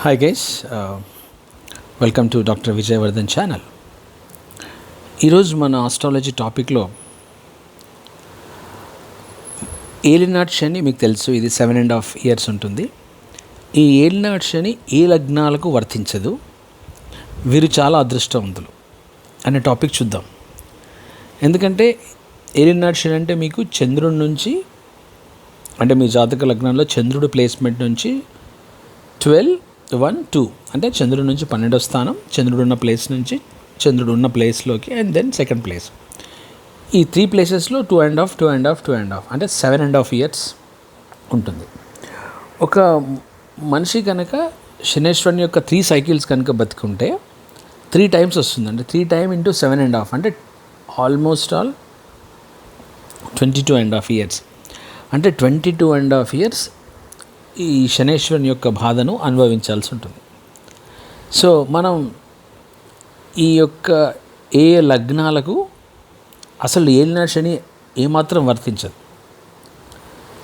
Hi guys welcome to doctor Vijayavardhan channel ఈరోజు మన astrology టాపిక్లో ఏలినాట్ శని మీకు తెలుసు ఇది సెవెన్ అండ్ హాఫ్ ఇయర్స్ ఉంటుంది. ఈ ఏలినాట్ శని ఏ లగ్నాలకు వర్తించదు వీరు చాలా అదృష్టవంతులు అనే టాపిక్ చూద్దాం. ఎందుకంటే ఏలినాట్ శని అంటే మీకు చంద్రుడి నుంచి అంటే మీ జాతక లగ్నంలో చంద్రుడి ప్లేస్మెంట్ నుంచి ట్వెల్వ్ వన్ టూ అంటే చంద్రుడి నుంచి పన్నెండో స్థానం చంద్రుడు ఉన్న ప్లేస్ నుంచి చంద్రుడు ఉన్న ప్లేస్లోకి అండ్ దెన్ సెకండ్ ప్లేస్ ఈ త్రీ ప్లేసెస్లో two and half two and half two and half అంటే సెవెన్ అండ్ హాఫ్ ఇయర్స్ ఉంటుంది. ఒక మనిషి కనుక శనేశ్వరుని యొక్క త్రీ సైకిల్స్ కనుక బతుకుంటే త్రీ టైమ్స్ వస్తుంది. అంటే three time into seven and half అంటే almost all twenty two and half years అంటే twenty two and half years ఈ శనేశ్వరుని యొక్క బాధను అనుభవించాల్సి ఉంటుంది. సో మనం ఈ యొక్క ఏ లగ్నాలకు అసలు ఏలిన శని ఏమాత్రం వర్తించదు.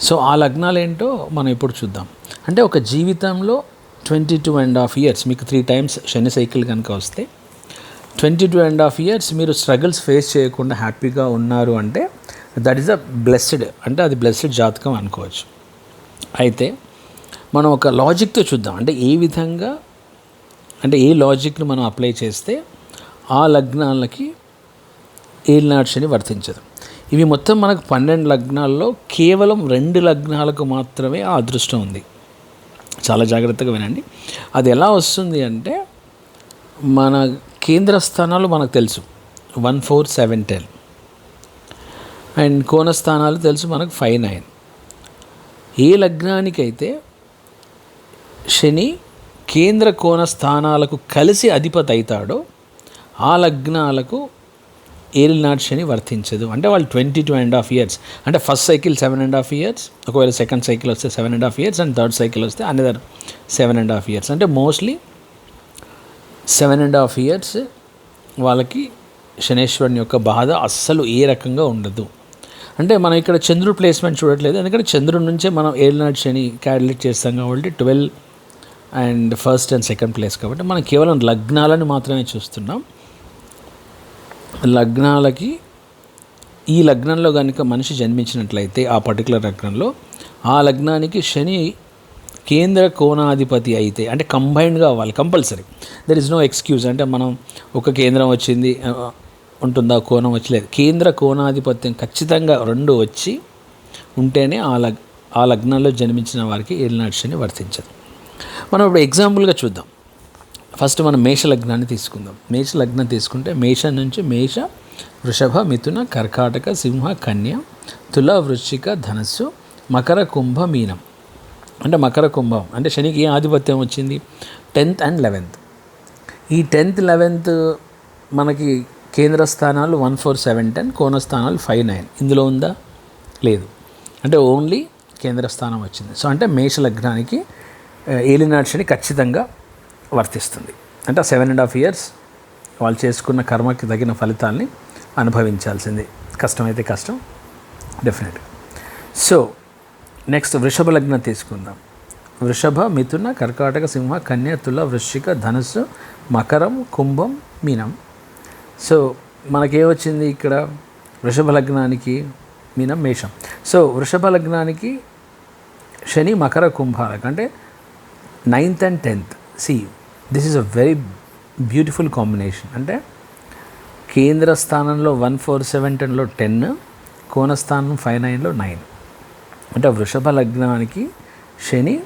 సో ఆ లగ్నాలు ఏంటో మనం ఇప్పుడు చూద్దాం. అంటే ఒక జీవితంలో twenty two and half years మీకు త్రీ టైమ్స్ శని సైకిల్ కనుక వస్తే twenty two and half years మీరు స్ట్రగుల్స్ ఫేస్ చేయకుండా హ్యాపీగా ఉన్నారు అంటే దట్ ఈస్ అ బ్లెస్డ్ అంటే అది బ్లెస్డ్ జాతకం అనుకోవచ్చు. అయితే మనం ఒక లాజిక్తో చూద్దాం. అంటే ఏ విధంగా అంటే ఏ లాజిక్ని మనం అప్లై చేస్తే ఆ లగ్నాలకి ఏలినాడు శని వర్తించదు. ఇవి మొత్తం మనకు పన్నెండు లగ్నాల్లో కేవలం రెండు లగ్నాలకు మాత్రమే ఆ అదృష్టం ఉంది. చాలా జాగ్రత్తగా వినండి. అది ఎలా వస్తుంది అంటే మన కేంద్ర స్థానాలు మనకు తెలుసు. One four seven ten. And కోణ స్థానాలు తెలుసు మనకు ఫైవ్ నైన్. ఏ లగ్నానికైతే శని కేంద్ర కోణ స్థానాలకు కలిసి అధిపతి అవుతాడో ఆ లగ్నాలకు ఏలినాటి శని వర్తించదు. అంటే వాళ్ళు twenty two and half years. అంటే first cycle seven and half years. ఒకవేళ సెకండ్ సైకిల్ వస్తే seven and half years and third cycle వస్తే another seven and half years. అంటే mostly seven and half years వాళ్ళకి శనేశ్వరుని యొక్క బాధ అస్సలు ఏ రకంగా ఉండదు. అంటే మనం ఇక్కడ చంద్రుడు ప్లేస్మెంట్ చూడట్లేదు. ఎందుకంటే చంద్రుడి నుంచే మనం ఏలినాటి శని క్యాలిక్యులేట్ చేస్తాం కాబట్టి twelve and first and second place కాబట్టి మనం కేవలం లగ్నాలను మాత్రమే చూస్తున్నాం. లగ్నాలకి ఈ లగ్నంలో కనుక మనిషి జన్మించినట్లయితే ఆ పర్టికులర్ లగ్నంలో ఆ లగ్నానికి శని కేంద్ర కోణాధిపతి అయితే అంటే కంబైన్డ్గా అవ్వాలి compulsory there is no excuse అంటే మనం ఒక కేంద్రం వచ్చింది ఆ, ఉంటుందా కోణం వచ్చలేదు. కేంద్ర కోణాధిపత్యం ఖచ్చితంగా రెండు వచ్చి ఉంటేనే ఆ లగ్ ఆ లగ్నంలో జన్మించిన వారికి ఏలినాటి శని వర్తించదు. మనం ఇప్పుడు ఎగ్జాంపుల్గా చూద్దాం. ఫస్ట్ మనం మేష లగ్నాన్ని తీసుకుందాం. మేష లగ్నం తీసుకుంటే మేష నుంచి మేష వృషభ మిథున కర్కాటక సింహ కన్య తుల వృశ్చిక ధనస్సు మకర కుంభ మీనం. అంటే మకర కుంభం. అంటే శనికి ఏ ఆధిపత్యం వచ్చింది? Tenth and eleventh. ఈ టెన్త్ లెవెన్త్ మనకి కేంద్ర స్థానాలు వన్ ఫోర్ సెవెన్ టెన్ కోన స్థానాలు ఫైవ్ నైన్. ఇందులో ఉందా? లేదు. అంటే ఓన్లీ కేంద్ర స్థానం వచ్చింది. సో అంటే మేష లగ్నానికి ఏలినాడ్షని శని ఖచ్చితంగా వర్తిస్తుంది. అంటే సెవెన్ అండ్ హాఫ్ ఇయర్స్ వాళ్ళు చేసుకున్న కర్మకి తగిన ఫలితాల్ని అనుభవించాల్సింది. కష్టమైతే కష్టం డెఫినెట్గా సో నెక్స్ట్ వృషభ లగ్నం తీసుకుందాం. వృషభ మిథున కర్కాటక సింహ కన్య తుల వృశ్చిక ధనుస్సు మకరం కుంభం మీనం. సో మనకేమొచ్చింది ఇక్కడ? వృషభ లగ్నానికి మీనం మేషం. సో వృషభ లగ్నానికి శని మకర కుంభాలకు అంటే ninth and tenth. See this is a very beautiful combination అంటే కేంద్ర స్థానంలో వన్ ఫోర్ సెవెన్ టెన్లో టెన్ కోనస్థానం ఫైవ్ నైన్లో నైన్ అంటే వృషభ లగ్నానికి శని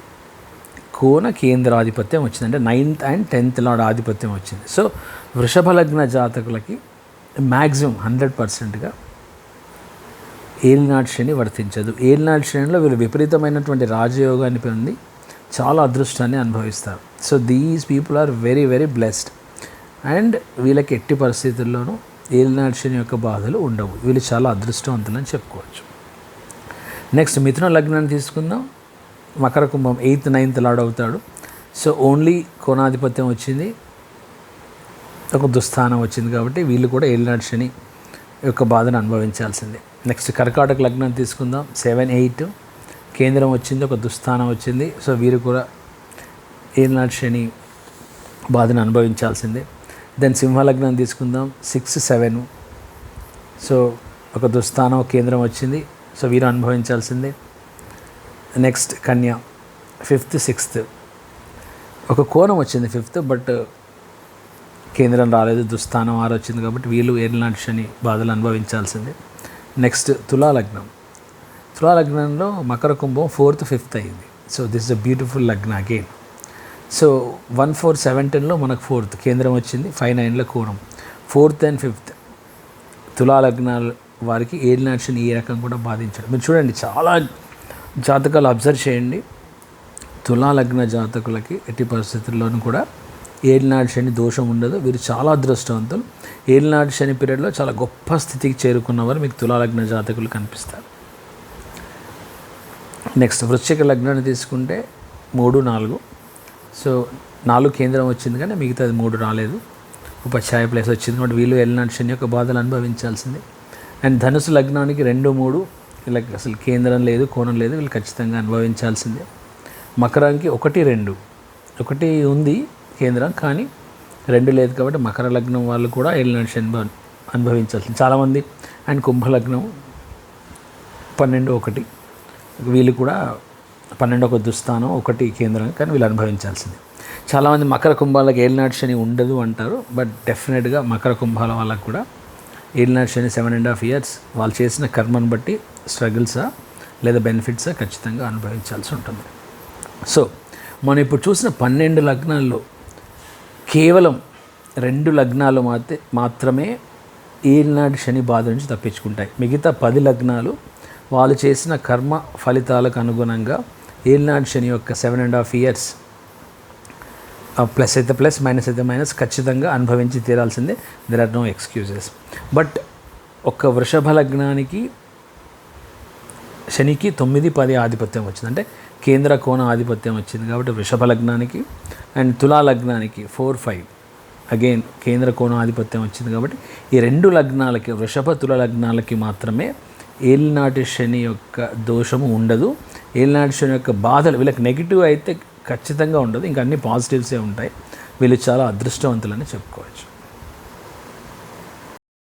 కోన కేంద్రాధిపత్యం వచ్చింది. అంటే నైన్త్ అండ్ టెన్త్ లాడ్ ఆధిపత్యం వచ్చింది. సో వృషభ లగ్న జాతకులకి మ్యాక్సిమం హండ్రెడ్ పర్సెంట్గా ఏలినాడు శని వర్తించదు. ఏలినాడు శనిలో వీళ్ళు విపరీతమైనటువంటి రాజయోగాన్ని పొంది చాలా అదృష్టాన్ని అనుభవిస్తారు. So these people are very very blessed and వీళ్ళకి ఎట్టి పరిస్థితుల్లోనూ ఏలినాడ్షన్ యొక్క బాధలు ఉండవు. వీళ్ళు చాలా అదృష్టవంతులని చెప్పుకోవచ్చు. నెక్స్ట్ మిథున లగ్నాన్ని తీసుకుందాం. మకర కుంభం ఎయిత్ నైన్త్ లాడ్ అవుతాడు. సో ఓన్లీ కోణాధిపత్యం వచ్చింది. ఒక దుస్థానం వచ్చింది కాబట్టి వీళ్ళు కూడా ఏలినాడు శని యొక్క బాధను అనుభవించాల్సిందే. నెక్స్ట్ కర్కాటక లగ్నం తీసుకుందాం. సెవెన్ ఎయిట్ కేంద్రం వచ్చింది ఒక దుస్థానం వచ్చింది. సో వీరు కూడా ఏనాడు శని బాధను అనుభవించాల్సిందే. దెన్ సింహలగ్నం తీసుకుందాం సిక్స్ సెవెన్ సో ఒక దుస్థానం కేంద్రం వచ్చింది. సో వీరు అనుభవించాల్సిందే. నెక్స్ట్ కన్య. ఫిఫ్త్ సిక్స్త్ ఒక కోణం వచ్చింది ఫిఫ్త్ బట్ కేంద్రం రాలేదు దుస్థానం ఆరు వచ్చింది కాబట్టి వీళ్ళు ఏర్లాంటి శని బాధలు అనుభవించాల్సిందే. నెక్స్ట్ తులాలగ్నం. తులాలగ్నంలో మకర కుంభం ఫోర్త్ ఫిఫ్త్ అయింది. So this is a beautiful లగ్న again so one four seven టెన్లో మనకు ఫోర్త్ కేంద్రం వచ్చింది ఫైవ్ నైన్లో కోణం. ఫోర్త్ అండ్ ఫిఫ్త్ తులాలగ్నాల వారికి ఏడు నాట్స్ని ఈ రకం కూడా బాధించడం. మీరు చూడండి చాలా జాతకాలు అబ్జర్వ్ చేయండి. తులాలగ్న జాతకులకి ఎట్టి పరిస్థితుల్లోనూ కూడా ఏలినాడు శని దోషం ఉండదు. వీరు చాలా అదృష్టవంతులు. ఏలినాడు శని పీరియడ్లో చాలా గొప్ప స్థితికి చేరుకున్నవారు మీకు తులాలగ్న జాతకులు కనిపిస్తారు. నెక్స్ట్ వృశ్చిక లగ్నాన్ని తీసుకుంటే మూడు నాలుగు. సో నాలుగు కేంద్రం వచ్చింది కానీ మిగతాది మూడు రాలేదు. ఉపఛాయ ప్లేస్ వచ్చింది కాబట్టి వీళ్ళు వెళ్ళినాడు శని యొక్క బాధలు అనుభవించాల్సిందే. అండ్ ధనుసు లగ్నానికి రెండు మూడు వీళ్ళకి అసలు కేంద్రం లేదు కోణం లేదు వీళ్ళు ఖచ్చితంగా అనుభవించాల్సిందే. మకరానికి ఒకటి రెండు. ఒకటి ఉంది కేంద్రం కానీ రెండు లేదు కాబట్టి మకర లగ్నం వాళ్ళు కూడా ఏలినాడు శని అనుభవించాల్సింది. చాలామంది అండ్ కుంభలగ్నం పన్నెండు ఒకటి. వీళ్ళు కూడా పన్నెండు ఒక దుస్థానం ఒకటి కేంద్రం కానీ వీళ్ళు అనుభవించాల్సింది. చాలామంది మకర కుంభాలకు ఏలినాడు శని ఉండదు అంటారు బట్ డెఫినెట్గా మకర కుంభాల వాళ్ళకు కూడా ఏలినాడు Shani seven and half years వాళ్ళు చేసిన కర్మను బట్టి స్ట్రగుల్సా లేదా బెనిఫిట్సా ఖచ్చితంగా అనుభవించాల్సి ఉంటుంది. సో మనం ఇప్పుడు చూసిన పన్నెండు లగ్నాల్లో కేవలం రెండు లగ్నాలు మాత్రమే మాత్రమే ఏలినాటి శని బాధ నుంచి తప్పించుకుంటాయి. మిగతా పది లగ్నాలు వాళ్ళు చేసిన కర్మ ఫలితాలకు అనుగుణంగా ఏలినాడు శని యొక్క seven and half years plus అయితే ప్లస్ మైనస్ అయితే మైనస్ ఖచ్చితంగా అనుభవించి తీరాల్సిందే. There are no excuses but ఒక వృషభ లగ్నానికి శనికి తొమ్మిది పది ఆధిపత్యం వచ్చింది. అంటే కేంద్ర కోణ ఆధిపత్యం వచ్చింది కాబట్టి వృషభ లగ్నానికి అండ్ తులా లగ్నానికి ఫోర్ ఫైవ్ అగైన్ కేంద్ర కోణ ఆధిపత్యం వచ్చింది కాబట్టి ఈ రెండు లగ్నాలకి వృషభ తుల లగ్నాలకి మాత్రమే ఏలినాటి శని యొక్క దోషము ఉండదు. ఏలినాటి శని యొక్క బాధలు వీళ్ళకి నెగిటివ్ అయితే ఖచ్చితంగా ఉండదు. ఇంకా అన్ని పాజిటివ్సే ఉంటాయి. వీళ్ళు చాలా అదృష్టవంతులని చెప్పుకోవచ్చు.